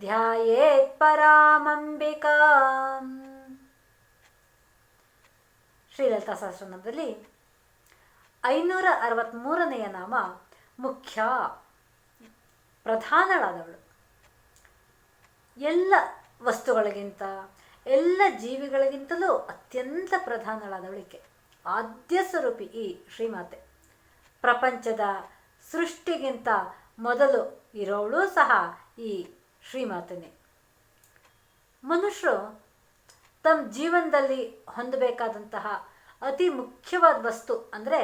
ಧ್ಯಾಯೇತ್ ಪರಾಮಂಬಿಕಾ ಶ್ರೀಲಲಿತಾ ಸಹಸ್ರನಾಮದಲ್ಲಿ ಐನೂರ ಅರವತ್ತ್ಮೂರನೆಯ ನಾಮ ಮುಖ್ಯ ಪ್ರಧಾನಳಾದವಳು. ಎಲ್ಲ ವಸ್ತುಗಳಿಗಿಂತ, ಎಲ್ಲ ಜೀವಿಗಳಿಗಿಂತಲೂ ಅತ್ಯಂತ ಪ್ರಧಾನಳಾದವಳಿಕೆ. ಆದ್ಯ ಸ್ವರೂಪಿ ಈ ಶ್ರೀಮಾತೆ. ಪ್ರಪಂಚದ ಸೃಷ್ಟಿಗಿಂತ ಮೊದಲು ಇರೋಳು ಸಹ ಈ ಶ್ರೀಮಾತನೇ. ಮನುಷ್ಯರು ತಮ್ಮ ಜೀವನದಲ್ಲಿ ಹೊಂದಬೇಕಾದಂತಹ ಅತಿ ಮುಖ್ಯವಾದ ವಸ್ತು ಅಂದರೆ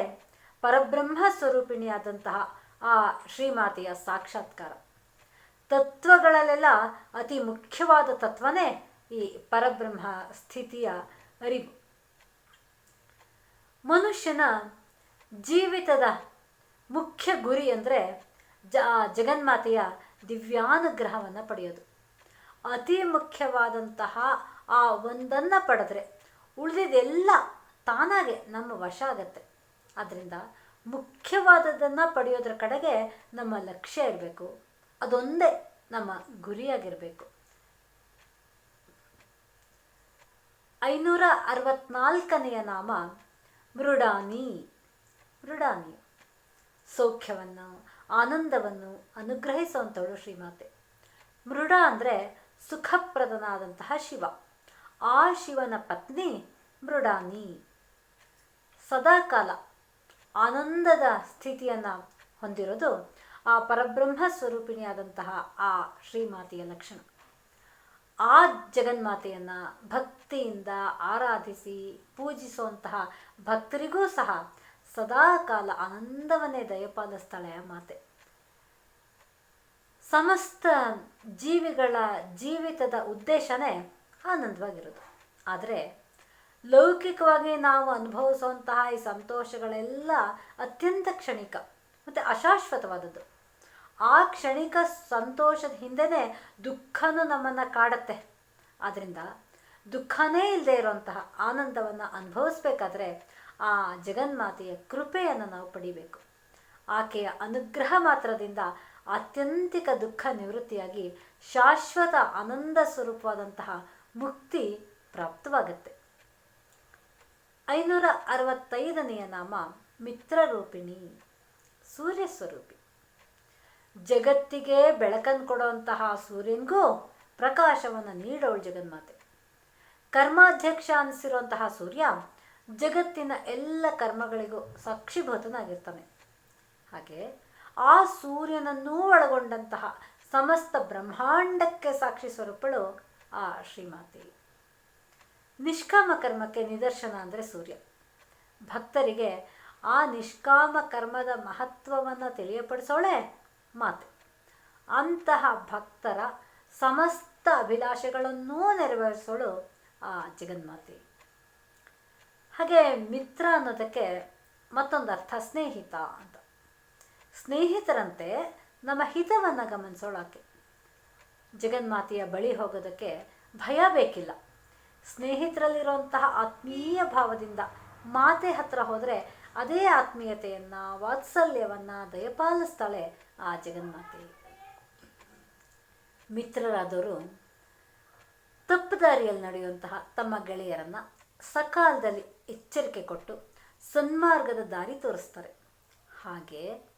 ಪರಬ್ರಹ್ಮ ಸ್ವರೂಪಿಣಿಯಾದಂತಹ ಆ ಶ್ರೀಮಾತೆಯ ಸಾಕ್ಷಾತ್ಕಾರ. ತತ್ವಗಳಲ್ಲೆಲ್ಲ ಅತಿ ಮುಖ್ಯವಾದ ತತ್ವನೇ ಈ ಪರಬ್ರಹ್ಮ ಸ್ಥಿತಿಯ ಅರಿವು. ಮನುಷ್ಯನ ಜೀವಿತದ ಮುಖ್ಯ ಗುರಿ ಅಂದರೆ ಜ ಜಗನ್ಮಾತೆಯ ದಿವ್ಯಾನುಗ್ರಹವನ್ನು ಪಡೆಯೋದು. ಅತಿ ಮುಖ್ಯವಾದಂತಹ ಆ ಒಂದನ್ನು ಪಡೆದ್ರೆ ಉಳಿದಿದೆಲ್ಲ ತಾನಾಗೆ ನಮ್ಮ ವಶ ಆಗತ್ತೆ. ಆದ್ದರಿಂದ ಮುಖ್ಯವಾದದ್ದನ್ನು ಪಡೆಯೋದ್ರ ಕಡೆಗೆ ನಮ್ಮ ಲಕ್ಷ್ಯ ಇರಬೇಕು. ಅದೊಂದೇ ನಮ್ಮ ಗುರಿಯಾಗಿರಬೇಕು. ಐನೂರ ಅರವತ್ನಾಲ್ಕನೆಯ ನಾಮ ಮೃಡಾನಿ. ಮೃಡಾನಿ ಸೌಖ್ಯವನ್ನು ಆನಂದವನ್ನು ಅನುಗ್ರಹಿಸುವಂಥವಳು ಶ್ರೀಮಾತೆ. ಮೃಡ ಅಂದರೆ ಸುಖಪ್ರದನಾದಂತಹ ಶಿವ. ಆ ಶಿವನ ಪತ್ನಿ ಮೃಡಾನಿ. ಸದಾಕಾಲ ಆನಂದದ ಸ್ಥಿತಿಯನ್ನು ಹೊಂದಿರೋದು ಆ ಪರಬ್ರಹ್ಮ ಸ್ವರೂಪಿಣಿಯಾದಂತಹ ಆ ಶ್ರೀಮಾತೆಯ ಲಕ್ಷಣ. ಆ ಜಗನ್ಮಾತೆಯನ್ನು ಭಕ್ತಿಯಿಂದ ಆರಾಧಿಸಿ ಪೂಜಿಸುವಂತಹ ಭಕ್ತರಿಗೂ ಸಹ ಸದಾಕಾಲ ಆನಂದವನ್ನೇ ದಯಪಾಲಿಸ್ತಾಳೆ ಆ ಮಾತೆ. ಸಮಸ್ತ ಜೀವಿಗಳ ಜೀವಿತದ ಉದ್ದೇಶನೇ ಆನಂದವಾಗಿರೋದು. ಆದರೆ ಲೌಕಿಕವಾಗಿ ನಾವು ಅನುಭವಿಸುವಂತಹ ಈ ಸಂತೋಷಗಳೆಲ್ಲ ಅತ್ಯಂತ ಕ್ಷಣಿಕ ಮತ್ತು ಅಶಾಶ್ವತವಾದದ್ದು. ಆ ಕ್ಷಣಿಕ ಸಂತೋಷದ ಹಿಂದೆನೇ ದುಃಖನೂ ನಮ್ಮನ್ನು ಕಾಡತ್ತೆ. ಆದ್ದರಿಂದ ದುಃಖನೇ ಇಲ್ಲದೆ ಇರುವಂತಹ ಆನಂದವನ್ನು ಅನುಭವಿಸ್ಬೇಕಾದ್ರೆ ಆ ಜಗನ್ಮಾತೆಯ ಕೃಪೆಯನ್ನು ನಾವು ಪಡಿಬೇಕು. ಆಕೆಯ ಅನುಗ್ರಹ ಮಾತ್ರದಿಂದ ಆತ್ಯಂತಿಕ ದುಃಖ ನಿವೃತ್ತಿಯಾಗಿ ಶಾಶ್ವತ ಆನಂದ ಸ್ವರೂಪವಾದಂತಹ ಮುಕ್ತಿ ಪ್ರಾಪ್ತವಾಗುತ್ತೆ. ಐನೂರ ಅರವತ್ತೈದನೆಯ ನಾಮ ಮಿತ್ರರೂಪಿಣಿ ಸೂರ್ಯ ಸ್ವರೂಪಿ ಜಗತ್ತಿಗೆ ಬೆಳಕನ್ನು ಕೊಡುವಂತಹ ಸೂರ್ಯನಿಗೂ ಪ್ರಕಾಶವನ್ನು ನೀಡೋಳು ಜಗನ್ಮಾತೆ. ಕರ್ಮಾಧ್ಯಕ್ಷ ಅನಿಸಿರುವಂತಹ ಸೂರ್ಯ ಜಗತ್ತಿನ ಎಲ್ಲ ಕರ್ಮಗಳಿಗೂ ಸಾಕ್ಷಿಭೂತನಾಗಿರ್ತಾನೆ. ಹಾಗೆ ಆ ಸೂರ್ಯನನ್ನೂ ಒಳಗೊಂಡಂತಹ ಸಮಸ್ತ ಬ್ರಹ್ಮಾಂಡಕ್ಕೆ ಸಾಕ್ಷಿ ಸ್ವರೂಪಳು ಆ ಶ್ರೀಮಾತೆ. ನಿಷ್ಕಾಮ ಕರ್ಮಕ್ಕೆ ನಿದರ್ಶನ ಅಂದರೆ ಸೂರ್ಯ. ಭಕ್ತರಿಗೆ ಆ ನಿಷ್ಕಾಮ ಕರ್ಮದ ಮಹತ್ವವನ್ನು ತಿಳಿಯಪಡಿಸೋಳೆ ಮಾತೆ. ಅಂತಹ ಭಕ್ತರ ಸಮಸ್ತ ಅಭಿಲಾಷೆಗಳನ್ನೂ ನೆರವೇರಿಸೋಳು ಆ ಜಗನ್ಮಾತೆ. ಹಾಗೆ ಮಿತ್ರ ಅನ್ನೋದಕ್ಕೆ ಮತ್ತೊಂದು ಅರ್ಥ ಸ್ನೇಹಿತ ಅಂತ ಸ್ನೇಹಿತರಂತೆ ನಮ್ಮ ಹಿತವನ್ನು ಗಮನಿಸೋಳಕ್ಕೆ. ಜಗನ್ಮಾತೆಯ ಬಳಿ ಹೋಗೋದಕ್ಕೆ ಭಯ ಬೇಕಿಲ್ಲ. ಸ್ನೇಹಿತರಲ್ಲಿರುವಂತಹ ಆತ್ಮೀಯ ಭಾವದಿಂದ ಮಾತೆ ಹತ್ರ ಹೋದರೆ ಅದೇ ಆತ್ಮೀಯತೆಯನ್ನು, ವಾತ್ಸಲ್ಯವನ್ನು ದಯಪಾಲಿಸ್ತಾಳೆ ಆ ಜಗನ್ಮಾತೆ. ಮಿತ್ರರಾದವರು ತಪ್ಪು ದಾರಿಯಲ್ಲಿ ನಡೆಯುವಂತಹ ತಮ್ಮ ಗೆಳೆಯರನ್ನು ಸಕಾಲದಲ್ಲಿ ಎಚ್ಚರಿಕೆ ಕೊಟ್ಟು ಸನ್ಮಾರ್ಗದ ದಾರಿ ತೋರಿಸ್ತಾರೆ. ಹಾಗೆ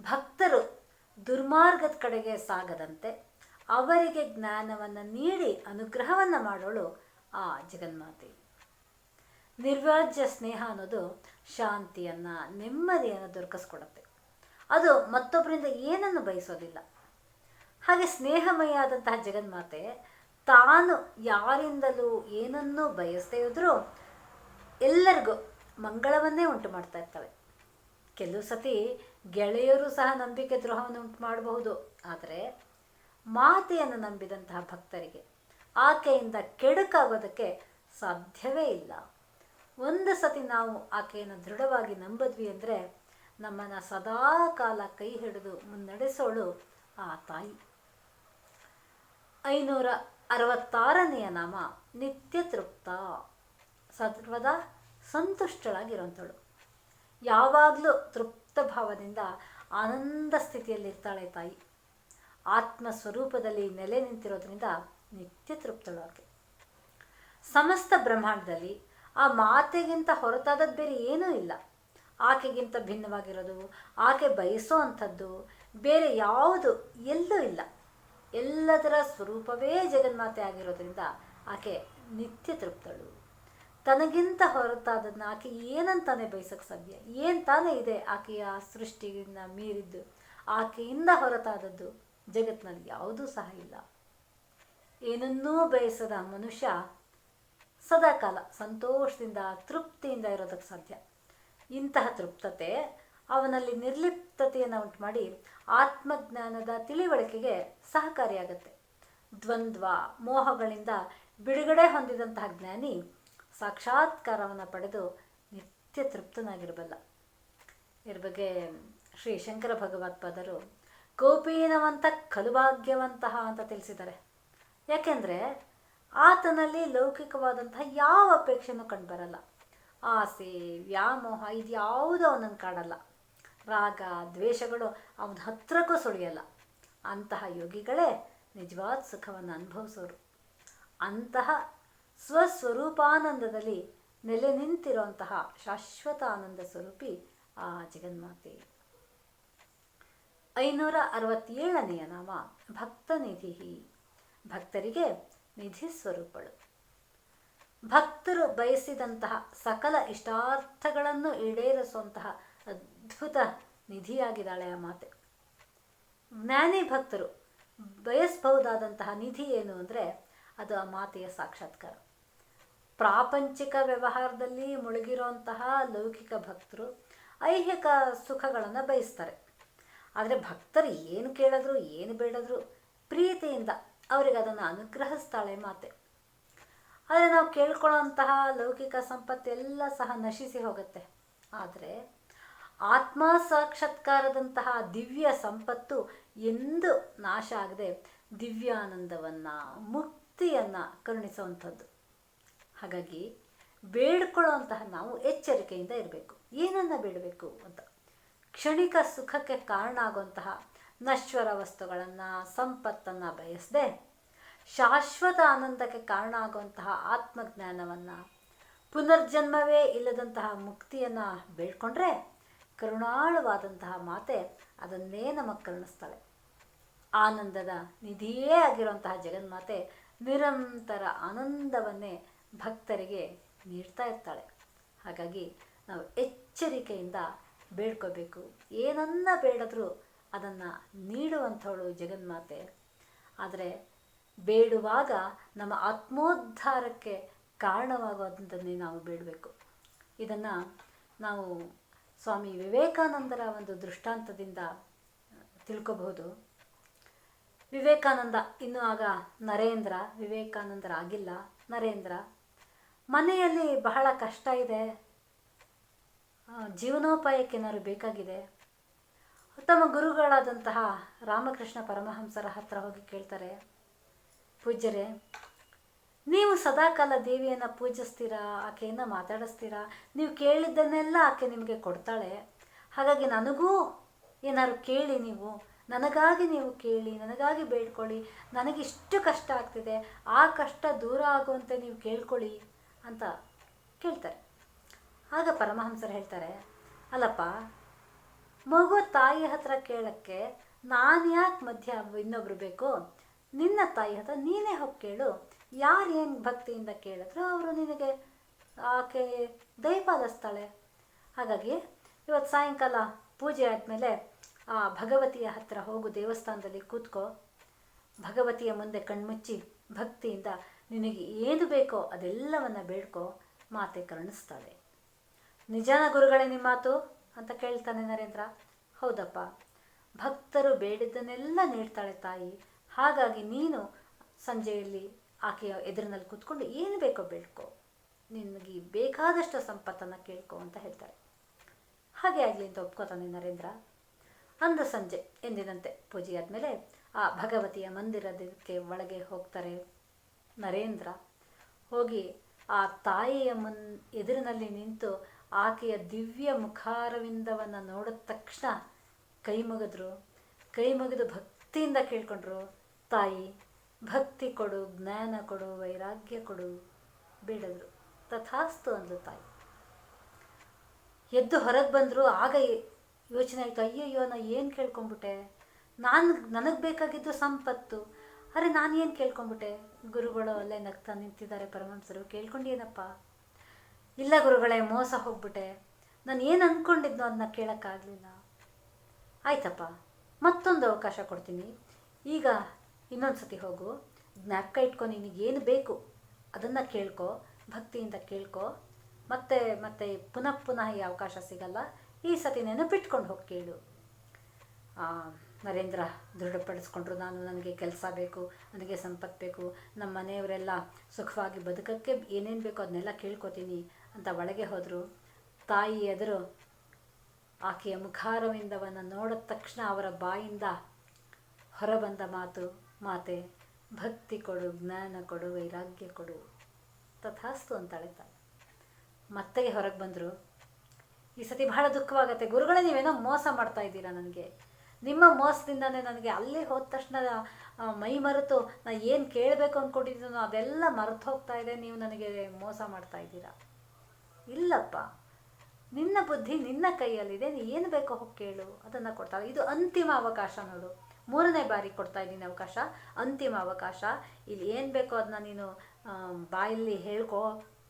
ಭಕ್ತರು ದುರ್ಮಾರ್ಗದ ಕಡೆಗೆ ಸಾಗದಂತೆ ಅವರಿಗೆ ಜ್ಞಾನವನ್ನು ನೀಡಿ ಅನುಗ್ರಹವನ್ನು ಮಾಡೋಳು ಆ ಜಗನ್ಮಾತೆ. ನಿರ್ವಾಜ್ಯ ಸ್ನೇಹ ಅನ್ನೋದು ಶಾಂತಿಯನ್ನು, ನೆಮ್ಮದಿಯನ್ನು ದೊರಕಿಸ್ಕೊಡುತ್ತೆ. ಅದು ಮತ್ತೊಬ್ಬರಿಂದ ಏನನ್ನು ಬಯಸೋದಿಲ್ಲ. ಹಾಗೆ ಸ್ನೇಹಮಯಾದಂತಹ ಜಗನ್ಮಾತೆ ತಾನು ಯಾರಿಂದಲೂ ಏನನ್ನೂ ಬಯಸದೇ ಇದ್ರೂ ಎಲ್ಲರಿಗೂ ಮಂಗಳವನ್ನೇ ಉಂಟು ಮಾಡ್ತಾ ಇರ್ತವೆ ಕೆಲವು ಸತಿ ಗೆಳೆಯರು ಸಹ ನಂಬಿಕೆ ದ್ರೋಹವನ್ನು ಉಂಟು ಮಾಡಬಹುದು ಆದರೆ ಮಾತೆಯನ್ನು ನಂಬಿದಂತಹ ಭಕ್ತರಿಗೆ ಆಕೆಯಿಂದ ಕೆಡುಕಾಗೋದಕ್ಕೆ ಸಾಧ್ಯವೇ ಇಲ್ಲ. ಒಂದು ಸತಿ ನಾವು ಆಕೆಯನ್ನು ದೃಢವಾಗಿ ನಂಬಿದ್ವಿ ಅಂದರೆ ನಮ್ಮನ್ನು ಸದಾ ಕಾಲ ಕೈ ಹಿಡಿದು ಮುನ್ನಡೆಸೋಳು ಆ ತಾಯಿ. ಐನೂರ ಅರವತ್ತಾರನೆಯ ನಾಮ ನಿತ್ಯ ತೃಪ್ತ. ಸರ್ವದಾ ಸಂತುಷ್ಟಳಾಗಿರುವಂಥಳು ಯಾವಾಗಲೂ ತೃಪ್ತ ಭಾವದಿಂದ ಆನಂದ ಸ್ಥಿತಿಯಲ್ಲಿರ್ತಾಳೆ ತಾಯಿ. ಆತ್ಮ ಸ್ವರೂಪದಲ್ಲಿ ನೆಲೆ ನಿಂತಿರೋದ್ರಿಂದ ನಿತ್ಯ ತೃಪ್ತಳು ಆಕೆ. ಸಮಸ್ತ ಬ್ರಹ್ಮಾಂಡದಲ್ಲಿ ಆ ಮಾತೆಗಿಂತ ಹೊರತಾದದ್ದು ಬೇರೆ ಏನೂ ಇಲ್ಲ. ಆಕೆಗಿಂತ ಭಿನ್ನವಾಗಿರೋದು, ಆಕೆ ಬಯಸೋ ಅಂಥದ್ದು ಬೇರೆ ಯಾವುದು ಎಲ್ಲೂ ಇಲ್ಲ. ಎಲ್ಲದರ ಸ್ವರೂಪವೇ ಜಗನ್ಮಾತೆ ಆಗಿರೋದ್ರಿಂದ ಆಕೆ ನಿತ್ಯ ತೃಪ್ತಳು. ತನಗಿಂತ ಹೊರತಾದದನ್ನ ಆಕೆ ಏನಂತಾನೆ ಬಯಸಕ್ಕೆ ಸಾಧ್ಯ? ಏನು ತಾನೇ ಇದೆ ಆಕೆಯ ಸೃಷ್ಟಿಯಿಂದ ಮೀರಿದ್ದು? ಆಕೆಯಿಂದ ಹೊರತಾದದ್ದು ಜಗತ್ತಿನಲ್ಲಿ ಯಾವುದೂ ಸಹ ಇಲ್ಲ. ಏನನ್ನೂ ಬಯಸದ ಮನುಷ್ಯ ಸದಾಕಾಲ ಸಂತೋಷದಿಂದ, ತೃಪ್ತಿಯಿಂದ ಇರೋದಕ್ಕೆ ಸಾಧ್ಯ. ಇಂತಹ ತೃಪ್ತತೆ ಅವನಲ್ಲಿ ನಿರ್ಲಿಪ್ತತೆಯನ್ನು ಉಂಟು ಮಾಡಿ ಆತ್ಮಜ್ಞಾನದ ತಿಳಿವಳಿಕೆಗೆ ಸಹಕಾರಿಯಾಗತ್ತೆ. ದ್ವಂದ್ವ, ಮೋಹಗಳಿಂದ ಬಿಡುಗಡೆ ಹೊಂದಿದಂತಹ ಜ್ಞಾನಿ ಸಾಕ್ಷಾತ್ಕಾರವನ್ನು ಪಡೆದು ನಿತ್ಯ ತೃಪ್ತನಾಗಿರಬಲ್ಲ. ಇದ್ರ ಬಗ್ಗೆ ಶ್ರೀ ಶಂಕರ ಭಗವತ್ಪಾದರು ಕೋಪೀನವಂತ ಕಲುಭಾಗ್ಯವಂತಹ ಅಂತ ತಿಳಿಸಿದ್ದಾರೆ. ಯಾಕೆಂದರೆ ಆತನಲ್ಲಿ ಲೌಕಿಕವಾದಂತಹ ಯಾವ ಅಪೇಕ್ಷೆನೂ ಕಂಡುಬರಲ್ಲ. ಆಸೆ, ವ್ಯಾಮೋಹ ಇದು ಯಾವುದೂ ಅವನನ್ನು ಕಾಡಲ್ಲ. ರಾಗ, ದ್ವೇಷಗಳು ಅವನ ಹತ್ರಕ್ಕೂ ಸುಳಿಯಲ್ಲ. ಅಂತಹ ಯೋಗಿಗಳೇ ನಿಜವಾದ ಸುಖವನ್ನು ಅನುಭವಿಸೋರು. ಅಂತಹ ಸ್ವಸ್ವರೂಪಾನಂದದಲ್ಲಿ ನೆಲೆ ನಿಂತಿರುವಂತಹ ಶಾಶ್ವತ ಆನಂದ ಸ್ವರೂಪಿ ಆ ಜಗನ್ಮಾತೆ. ಐನೂರ ಅರವತ್ತೇಳನೆಯ ನಾಮ ಭಕ್ತನಿಧಿ ಭಕ್ತರಿಗೆ ನಿಧಿ ಸ್ವರೂಪಳು. ಭಕ್ತರು ಬಯಸಿದಂತಹ ಸಕಲ ಇಷ್ಟಾರ್ಥಗಳನ್ನು ಈಡೇರಿಸುವಂತಹ ಅದ್ಭುತ ನಿಧಿಯಾಗಿದ್ದಾಳೆ ಆ ಮಾತೆ. ಜ್ಞಾನಿ ಭಕ್ತರು ಬಯಸಬಹುದಾದಂತಹ ನಿಧಿ ಏನು ಅಂದರೆ ಅದು ಆ ಮಾತೆಯ ಸಾಕ್ಷಾತ್ಕಾರ. ಪ್ರಾಪಂಚಿಕ ವ್ಯವಹಾರದಲ್ಲಿ ಮುಳುಗಿರುವಂತಹ ಲೌಕಿಕ ಭಕ್ತರು ಐಹಿಕ ಸುಖಗಳನ್ನು ಬಯಸ್ತಾರೆ. ಆದರೆ ಭಕ್ತರು ಏನು ಕೇಳಿದ್ರು, ಏನು ಬೇಡದ್ರು, ಪ್ರೀತಿಯಿಂದ ಅವರಿಗೆ ಅದನ್ನು ಅನುಗ್ರಹಿಸ್ತಾಳೆ ಮಾತೆ. ಆದರೆ ನಾವು ಕೇಳ್ಕೊಳ್ಳೋಂತಹ ಲೌಕಿಕ ಸಂಪತ್ತೆಲ್ಲ ಸಹ ನಶಿಸಿ ಹೋಗುತ್ತೆ. ಆದರೆ ಆತ್ಮ ಸಾಕ್ಷಾತ್ಕಾರದಂತಹ ದಿವ್ಯ ಸಂಪತ್ತು ಎಂದು ನಾಶ ಆಗದೆ ದಿವ್ಯಾನಂದವನ್ನು, ಮುಕ್ತಿಯನ್ನು ಕರುಣಿಸುವಂಥದ್ದು. ಹಾಗಾಗಿ ಬೇಡ್ಕೊಳ್ಳುವಂತಹ ನಾವು ಎಚ್ಚರಿಕೆಯಿಂದ ಇರಬೇಕು. ಏನನ್ನು ಬೇಡಬೇಕು ಅಂತ? ಕ್ಷಣಿಕ ಸುಖಕ್ಕೆ ಕಾರಣ ಆಗುವಂತಹ ನಶ್ವರ ವಸ್ತುಗಳನ್ನು, ಸಂಪತ್ತನ್ನು ಬಯಸದೆ, ಶಾಶ್ವತ ಆನಂದಕ್ಕೆ ಕಾರಣ ಆಗುವಂತಹ ಆತ್ಮಜ್ಞಾನವನ್ನು, ಪುನರ್ಜನ್ಮವೇ ಇಲ್ಲದಂತಹ ಮುಕ್ತಿಯನ್ನು ಬೇಡ್ಕೊಂಡ್ರೆ ಕರುಣಾಳವಾದಂತಹ ಮಾತೆ ಅದನ್ನೇ ನಮಗೆ ಕರುಣಿಸ್ತಾಳೆ. ಆನಂದದ ನಿಧಿಯೇ ಆಗಿರುವಂತಹ ಜಗನ್ಮಾತೆ ನಿರಂತರ ಆನಂದವನ್ನೇ ಭಕ್ತರಿಗೆ ನೀಡ್ತಾ ಇರ್ತಾಳೆ. ಹಾಗಾಗಿ ನಾವು ಎಚ್ಚರಿಕೆಯಿಂದ ಬೇಡ್ಕೋಬೇಕು. ಏನನ್ನ ಬೇಡದರೂ ಅದನ್ನು ನೀಡುವಂಥವಳು ಜಗನ್ಮಾತೆ. ಆದರೆ ಬೇಡುವಾಗ ನಮ್ಮ ಆತ್ಮೋದ್ಧಾರಕ್ಕೆ ಕಾರಣವಾಗುವಂಥದ್ದನ್ನೇ ನಾವು ಬೇಡಬೇಕು. ಇದನ್ನು ನಾವು ಸ್ವಾಮಿ ವಿವೇಕಾನಂದರ ಒಂದು ದೃಷ್ಟಾಂತದಿಂದ ತಿಳ್ಕೋಬಹುದು. ವಿವೇಕಾನಂದ, ಇನ್ನು ಆಗ ನರೇಂದ್ರ, ವಿವೇಕಾನಂದರಾಗಿಲ್ಲ. ನರೇಂದ್ರ ಮನೆಯಲ್ಲಿ ಬಹಳ ಕಷ್ಟ ಇದೆ. ಜೀವನೋಪಾಯಕ್ಕೇನಾದ್ರು ಬೇಕಾಗಿದೆ. ಉತ್ತಮ ಗುರುಗಳಾದಂತಹ ರಾಮಕೃಷ್ಣ ಪರಮಹಂಸರ ಹತ್ರ ಹೋಗಿ ಕೇಳ್ತಾರೆ, ಪೂಜ್ಯರೆ, ನೀವು ಸದಾಕಾಲ ದೇವಿಯನ್ನು ಪೂಜಿಸ್ತೀರಾ? ಆಕೆಯನ್ನು ಮಾತಾಡಿಸ್ತೀರಾ? ನೀವು ಕೇಳಿದ್ದನ್ನೆಲ್ಲ ಆಕೆ ನಿಮಗೆ ಕೊಡ್ತಾಳೆ. ಹಾಗಾಗಿ ನನಗೂ ಏನಾದ್ರು ಕೇಳಿ ನೀವು, ನನಗಾಗಿ ನೀವು ಕೇಳಿ, ನನಗಾಗಿ ಬೇಡ್ಕೊಳ್ಳಿ, ನನಗಿಷ್ಟು ಕಷ್ಟ ಆಗ್ತಿದೆ, ಆ ಕಷ್ಟ ದೂರ ಆಗುವಂತೆ ನೀವು ಕೇಳ್ಕೊಳ್ಳಿ. ಅಂತ ಕೇಳ್ತಾರೆ. ಆಗ ಪರಮಹಂಸರು ಹೇಳ್ತಾರೆ, ಅಲ್ಲಪ್ಪ, ಮಗು ತಾಯಿ ಹತ್ರ ಕೇಳೋಕ್ಕೆ ನಾನು ಯಾಕೆ ಮಧ್ಯ ಇನ್ನೊಬ್ರು ಬೇಕು? ನಿನ್ನ ತಾಯಿ ಹತ್ರ ನೀನೇ ಹೋಗಿ ಕೇಳು. ಯಾರು ಏನು ಭಕ್ತಿಯಿಂದ ಕೇಳಿದ್ರು ಅವರು ನಿನಗೆ ಆಕೆ ದಯಪಾಲಿಸ್ತಾಳೆ ಹಾಗಾಗಿ ಇವತ್ತು ಸಾಯಂಕಾಲ ಪೂಜೆ ಆದಮೇಲೆ ಆ ಭಗವತಿಯ ಹತ್ರ ಹೋಗು ದೇವಸ್ಥಾನದಲ್ಲಿ ಕೂತ್ಕೋ. ಭಗವತಿಯ ಮುಂದೆ ಕಣ್ಮುಚ್ಚಿ ಭಕ್ತಿಯಿಂದ ನಿನಗೆ ಏನು ಬೇಕೋ ಅದೆಲ್ಲವನ್ನು ಬೇಡ್ಕೋ ಮಾತೆ ಕರುಣಿಸ್ತಾಳೆ ನಿಜಾನ ಗುರುಗಳೇ ನಿಮ್ಮ ಮಾತು ಅಂತ ಕೇಳ್ತಾನೆ ನರೇಂದ್ರ. ಹೌದಪ್ಪ. ಭಕ್ತರು ಬೇಡಿದ್ದನ್ನೆಲ್ಲ ನೀಡ್ತಾಳೆ ತಾಯಿ. ಹಾಗಾಗಿ ನೀನು ಸಂಜೆಯಲ್ಲಿ ಆಕೆಯ ಎದುರಿನಲ್ಲಿ ಕೂತ್ಕೊಂಡು ಏನು ಬೇಕೋ ಬೇಡ್ಕೋ. ನಿನಗೆ ಬೇಕಾದಷ್ಟು ಸಂಪತ್ತನ್ನು ಕೇಳ್ಕೊ ಅಂತ ಹೇಳ್ತಾರೆ. ಹಾಗೆ ಆಗಲಿ ಅಂತ ಒಪ್ಕೋತಾನೆ ನರೇಂದ್ರ. ಅಂದ ಸಂಜೆ ಎಂದಿನಂತೆ ಪೂಜೆ ಆದಮೇಲೆ ಆ ಭಗವತಿಯ ಮಂದಿರದಕ್ಕೆ ಒಳಗೆ ಹೋಗ್ತಾರೆ. ನರೇಂದ್ರ ಹೋಗಿ ಆ ತಾಯಿಯ ಮುನ್, ಎದುರಿನಲ್ಲಿ ನಿಂತು ಆಕೆಯ ದಿವ್ಯ ಮುಖಾರವಿಂದವನ್ನು ನೋಡಿದ ತಕ್ಷಣ ಕೈ ಮುಗಿದ್ರು. ಕೈ ಮುಗಿದು ಭಕ್ತಿಯಿಂದ ಕೇಳ್ಕೊಂಡ್ರು, ತಾಯಿ, ಭಕ್ತಿ ಕೊಡು, ಜ್ಞಾನ ಕೊಡು, ವೈರಾಗ್ಯ ಕೊಡು ಬೇಡದ್ರು. ತಥಾಸ್ತು ಅಂದ್ಲು ತಾಯಿ. ಎದ್ದು ಹೊರಗೆ ಬಂದರು, ಆಗ ಯೋಚನೆ ಆಯಿತು, ಅಯ್ಯಯ್ಯೋ, ನಾ ಏನು ಕೇಳ್ಕೊಂಬಿಟ್ಟೆ? ನಾನು, ನನಗೆ ಬೇಕಾಗಿದ್ದು ಸಂಪತ್ತು. ಅರೆ, ನಾನು ಏನು ಕೇಳ್ಕೊಂಬಿಟ್ಟೆ? ಗುರುಗಳು ಅಲ್ಲೇ ನಗ್ತಾ ನಿಂತಿದ್ದಾರೆ ಪರಮಹಂಸರು. ಕೇಳ್ಕೊಂಡೇನಪ್ಪ ಇಲ್ಲ ಗುರುಗಳೇ, ಮೋಸ ಹೋಗ್ಬಿಟ್ಟೆ. ನಾನು ಏನು ಅಂದ್ಕೊಂಡಿದ್ನೋ ಅದನ್ನ ಕೇಳೋಕ್ಕಾಗಲಿಲ್ಲ. ಆಯ್ತಪ್ಪ, ಮತ್ತೊಂದು ಅವಕಾಶ ಕೊಡ್ತೀನಿ. ಈಗ ಇನ್ನೊಂದು ಸತಿ ಹೋಗು. ಜ್ಞಾಪಕ ಇಟ್ಕೊ, ನಿನಗೇನು ಬೇಕು ಅದನ್ನು ಕೇಳ್ಕೊ, ಭಕ್ತಿಯಿಂದ ಕೇಳ್ಕೊ. ಮತ್ತೆ ಮತ್ತೆ ಪುನಃ ಪುನಃ ಈ ಅವಕಾಶ ಸಿಗಲ್ಲ. ಈ ಸತಿ ನೆನಪಿಟ್ಕೊಂಡು ಹೋಗಿ ಕೇಳು. ನರೇಂದ್ರ ದೃಢಪಡಿಸ್ಕೊಂಡ್ರು. ನಾನು ನನಗೆ ಕೆಲಸ ಬೇಕು, ನನಗೆ ಸಂಪತ್ತು ಬೇಕು, ನಮ್ಮ ಮನೆಯವರೆಲ್ಲ ಸುಖವಾಗಿ ಬದುಕಕ್ಕೆ ಏನೇನು ಬೇಕೋ ಅದನ್ನೆಲ್ಲ ಕೇಳ್ಕೊತೀನಿ ಅಂತ ಒಳಗೆ ಹೋದರು. ತಾಯಿ ಎದುರು ಆಕೆಯ ಮುಖಾರವಿಂದವನ್ನು ನೋಡಿದ ತಕ್ಷಣ ಅವರ ಬಾಯಿಂದ ಹೊರಬಂದ ಮಾತು, ಮಾತೆ, ಭಕ್ತಿ ಕೊಡು, ಜ್ಞಾನ ಕೊಡು, ವೈರಾಗ್ಯ ಕೊಡು, ತಥಾಸ್ತು ಅಂತಾಳೆ ತಾಯಿ ಮತ್ತೆಗೆ ಹೊರಗೆ ಬಂದರು. ಈ ಸತಿ ಬಹಳ ದುಃಖವಾಗತ್ತೆ. ಗುರುಗಳೇ ನೀವೇನೋ ಮೋಸ ಮಾಡ್ತಾ ಇದ್ದೀರಾ ನನಗೆ. ನಿಮ್ಮ ಮೋಸದಿಂದನೇ ನನಗೆ ಅಲ್ಲಿ ಹೋದ ತಕ್ಷಣ ಮೈ ಮರೆತು ನಾ ಏನು ಕೇಳಬೇಕು ಅಂದ್ಕೊಂಡಿದ್ದೀನೋ ಅದೆಲ್ಲ ಮರೆತು ಹೋಗ್ತಾ ಇದೆ. ನೀವು ನನಗೆ ಮೋಸ ಮಾಡ್ತಾ ಇದ್ದೀರಾ? ಇಲ್ಲಪ್ಪ. ನಿನ್ನ ಬುದ್ಧಿ ನಿನ್ನ ಕೈಯಲ್ಲಿದೆ. ನೀ ಏನು ಬೇಕೋ ಹೋಗಿ ಕೇಳು. ಅದನ್ನು ಕೊಡ್ತಾಳೆ ಇದು ಅಂತಿಮ ಅವಕಾಶ ನೋಡು. ಮೂರನೇ ಬಾರಿ ಕೊಡ್ತಾ ಇದ್ದೀನಿ ಅವಕಾಶ. ಅಂತಿಮ ಅವಕಾಶ. ಇಲ್ಲಿ ಏನು ಬೇಕೋ ಅದನ್ನ ನೀನು ಬಾಯಲ್ಲಿ ಹೇಳ್ಕೊ.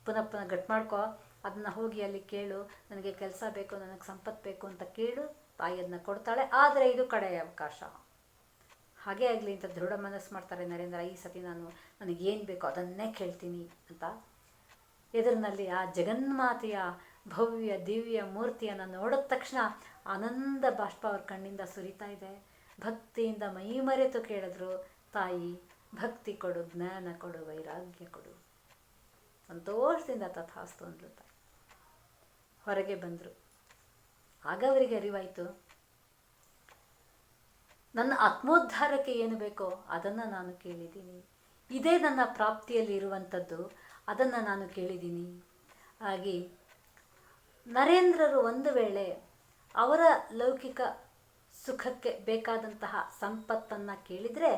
ಪುನಃ ಪುನಃ ಗಟ್ ಮಾಡ್ಕೊ. ಅದನ್ನ ಹೋಗಿ ಅಲ್ಲಿ ಕೇಳು. ನನಗೆ ಕೆಲಸ ಬೇಕು, ನನಗೆ ಸಂಪತ್ತು ಬೇಕು ಅಂತ ಕೇಳು. ತಾಯಿ ಅದನ್ನ ಕೊಡ್ತಾಳೆ, ಆದರೆ ಇದು ಕಡೆಯ ಅವಕಾಶ. ಹಾಗೇ ಆಗಲಿ ಅಂತ ದೃಢ ಮನಸ್ಸು ಮಾಡ್ತಾರೆ ನರೇಂದ್ರ, ಈ ಸತಿ ನಾನು ನನಗೇನು ಬೇಕೋ ಅದನ್ನೇ ಕೇಳ್ತೀನಿ ಅಂತ. ಎದುರಿನಲ್ಲಿ ಆ ಜಗನ್ಮಾತೆಯ ಭವ್ಯ, ದಿವ್ಯ ಮೂರ್ತಿಯನ್ನು ನೋಡಿದ ತಕ್ಷಣ ಆನಂದ ಬಾಷ್ಪ ಅವ್ರ ಕಣ್ಣಿಂದ ಸುರಿತಾ ಇದೆ. ಭಕ್ತಿಯಿಂದ ಮೈ ಮರೆತು ಕೇಳಿದ್ರು, ತಾಯಿ, ಭಕ್ತಿ ಕೊಡು, ಜ್ಞಾನ ಕೊಡು, ವೈರಾಗ್ಯ ಕೊಡು. ಸಂತೋಷದಿಂದ ತಥಾಸ್ತು ಅಂದ್ಲು ತಾಯಿ. ಹೊರಗೆ ಬಂದರು. ಆಗ ಅವರಿಗೆ ಅರಿವಾಯಿತು? ನನ್ನ ಆತ್ಮೋದ್ಧಾರಕ್ಕೆ ಏನು ಬೇಕೋ ಅದನ್ನು ನಾನು ಕೇಳಿದ್ದೀನಿ. ಇದೇ ನನ್ನ ಪ್ರಾಪ್ತಿಯಲ್ಲಿ ಇರುವಂಥದ್ದು ಅದನ್ನು ನಾನು ಕೇಳಿದ್ದೀನಿ. ಹಾಗೆ ನರೇಂದ್ರರು ಒಂದು ವೇಳೆ ಅವರ ಲೌಕಿಕ ಸುಖಕ್ಕೆ ಬೇಕಾದಂತಹ ಸಂಪತ್ತನ್ನು ಕೇಳಿದರೆ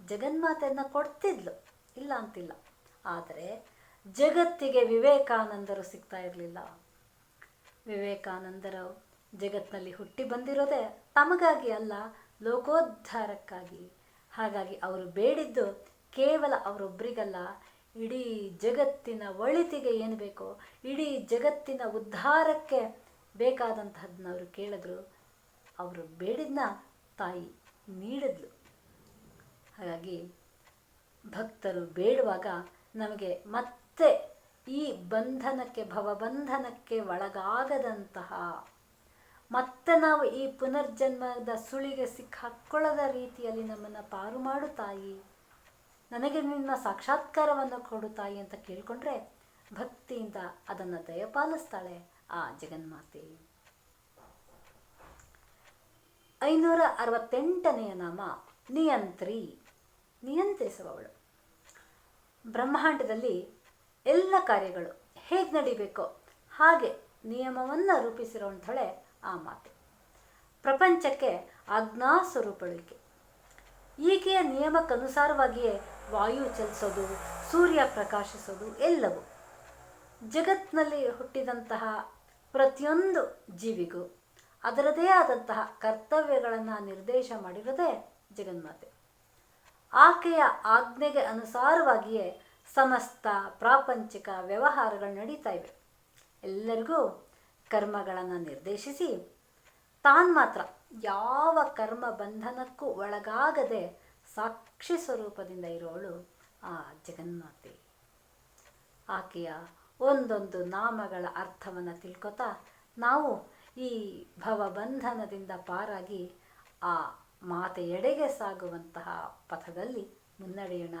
ಜಗನ್ಮಾತೆಯನ್ನು ಕೊಡ್ತಿದ್ಲು, ಇಲ್ಲ ಅಂತಿಲ್ಲ. ಆದರೆ ಜಗತ್ತಿಗೆ ವಿವೇಕಾನಂದರು ಸಿಗ್ತಾ ಇರಲಿಲ್ಲ. ವಿವೇಕಾನಂದರು ಜಗತ್ತಿನಲ್ಲಿ ಹುಟ್ಟಿ ಬಂದಿರೋದೇ ತಮಗಾಗಿ ಅಲ್ಲ, ಲೋಕೋದ್ಧಾರಕ್ಕಾಗಿ. ಹಾಗಾಗಿ ಅವರು ಬೇಡಿದ್ದು ಕೇವಲ ಅವರೊಬ್ಬರಿಗಲ್ಲ ಇಡೀ ಜಗತ್ತಿನ ಒಳಿತಿಗೆ ಏನು ಬೇಕೋ, ಇಡೀ ಜಗತ್ತಿನ ಉದ್ಧಾರಕ್ಕೆ ಬೇಕಾದಂತಹದ್ದನ್ನ ಅವರು ಕೇಳಿದ್ರು. ಅವರು ಬೇಡಿದ್ನ ತಾಯಿ ನೀಡಿದ್ಲು. ಹಾಗಾಗಿ ಭಕ್ತರು ಬೇಡುವಾಗ ನಮಗೆ ಮತ್ತೆ ಈ ಬಂಧನಕ್ಕೆ, ಭವಬಂಧನಕ್ಕೆ ಒಳಗಾಗದಂತಹ ಮತ್ತೆ ನಾವು ಈ ಪುನರ್ಜನ್ಮದ ಸುಳಿಗೆ ಸಿಕ್ಕಾಕೊಳ್ಳದ ರೀತಿಯಲ್ಲಿ ನಮ್ಮನ್ನು ಪಾರು ಮಾಡು ತಾಯಿ. ನನಗೆ ನಿನ್ನ ಸಾಕ್ಷಾತ್ಕಾರವನ್ನು ಕೊಡು ತಾಯಿ ಅಂತ ಕೇಳಿಕೊಂಡ್ರೆ ಭಕ್ತಿಯಿಂದ ಅದನ್ನು ದಯಪಾಲಿಸ್ತಾಳೆ ಆ ಜಗನ್ಮಾತೆ. ಐನೂರ ಅರವತ್ತೆಂಟನೆಯ ನಾಮ, ನಿಯಂತ್ರಿ, ನಿಯಂತ್ರಿಸುವವಳು. ಬ್ರಹ್ಮಾಂಡದಲ್ಲಿ ಎಲ್ಲ ಕಾರ್ಯಗಳು ಹೇಗೆ ನಡಿಬೇಕೋ ಹಾಗೆ ನಿಯಮವನ್ನು ರೂಪಿಸಿರುವಂಥಳೆ ಆ ಮಾತು. ಪ್ರಪಂಚಕ್ಕೆ ಆಜ್ಞಾ ಸ್ವರೂಪಳಿಕೆ ಈಕೆಯ ನಿಯಮಕ್ಕನುಸಾರವಾಗಿಯೇ ವಾಯು ಚಲಿಸೋದು, ಸೂರ್ಯ ಪ್ರಕಾಶಿಸೋದು ಎಲ್ಲವೂ. ಜಗತ್ತಿನಲ್ಲಿ ಹುಟ್ಟಿದಂತಹ ಪ್ರತಿಯೊಂದು ಜೀವಿಗೂ ಅದರದೇ ಆದಂತಹ ಕರ್ತವ್ಯಗಳನ್ನು ನಿರ್ದೇಶ ಮಾಡಿರೋದೇ ಜಗನ್ಮಾತೆ. ಆಕೆಯ ಆಜ್ಞೆಗೆ ಅನುಸಾರವಾಗಿಯೇ ಸಮಸ್ತ ಪ್ರಾಪಂಚಿಕ ವ್ಯವಹಾರಗಳು ನಡೀತಾ ಇವೆ. ಎಲ್ಲರಿಗೂ ಕರ್ಮಗಳನ್ನು ನಿರ್ದೇಶಿಸಿ ತಾನು ಮಾತ್ರ ಯಾವ ಕರ್ಮ ಬಂಧನಕ್ಕೂ ಒಳಗಾಗದೆ ಸಾಕ್ಷಿ ಸ್ವರೂಪದಿಂದ ಇರೋಳು ಆ ಜಗನ್ಮಾತೆ. ಆಕೆಯ ಒಂದೊಂದು ನಾಮಗಳ ಅರ್ಥವನ್ನು ತಿಳ್ಕೊತಾ ನಾವು ಈ ಭವಬಂಧನದಿಂದ ಪಾರಾಗಿ ಆ ಮಾತೆಯೆಡೆಗೆ ಸಾಗುವಂತಹ ಪಥದಲ್ಲಿ ಮುನ್ನಡೆಯೋಣ.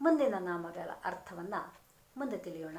ಮುಂದಿನ ನಾಮಗಳ ಅರ್ಥವನ್ನು ಮುಂದೆ ತಿಳಿಯೋಣ.